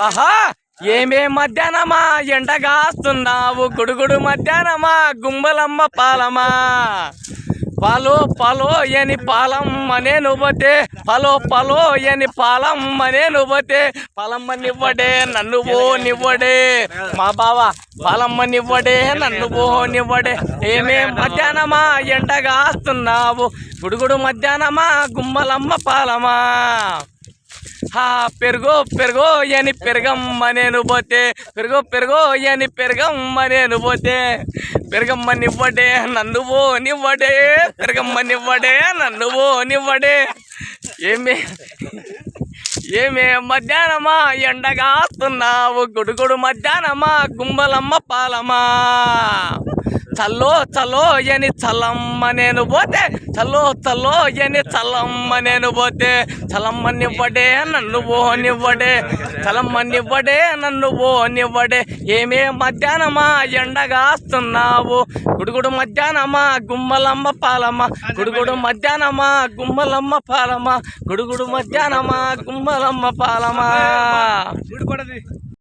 ఆహా ఏమే మధ్యాహ్నమా? ఎండగాస్తున్నావు గుడుగుడు మధ్యాహ్నమా? గుంబలమ్మ పాలమా? పలో పలో ఎని పాలమ్మనే నువ్వతే పలో పలో ఎని పాలమ్మనే నువ్వతే పాలమ్మ నివ్వడే నన్ను ఓ నివ్వడే. మా బావ పాలమ్మ నివ్వడే నన్ను ఓ నివ్వడే. ఏమే మధ్యాహ్నమా? ఎండగాస్తున్నావు గుడుగుడు మధ్యాహ్నమా? గుమ్మలమ్మ పాలమా? హా పెరుగో పెరుగో అని పెరగమ్మ నేను పోతే. పెరుగో పెరుగో అని పెరగమ్మ నేను పోతే. పెరగమ్మ నివ్వడే నన్ను ఓ నివ్వడే పెరగమ్మ నివ్వడే నన్ను ఓ నివ్వడే ఏమే ఏమే మధ్యాహ్నమా? ఎండగాస్తున్నావు. గుడుగుడు మధ్యాహ్నమా? గుమ్మలమ్మ పాలమా? చల్లో చల్లో ఎని చల్లమ్మ నేను పోతే చల్లో చల్లో ఎని చల్లమ్మ నేను పోతే చలమ్మనివ్వడే నన్ను పోనివ్వడే చలమ్మనివ్వడే నన్ను పోనివ్వడే. ఏమే మధ్యాహ్నమా ఎండగాస్తున్నావు? గుడుగుడు మధ్యాహ్నమా గుమ్మలమ్మ పాలమ్మ? గుడుగుడు మధ్యాహ్నమా గుమ్మలమ్మ పాలమ్మ? గుడుగుడు మధ్యాహ్నమా గుమ్మలమ్మ పాలమా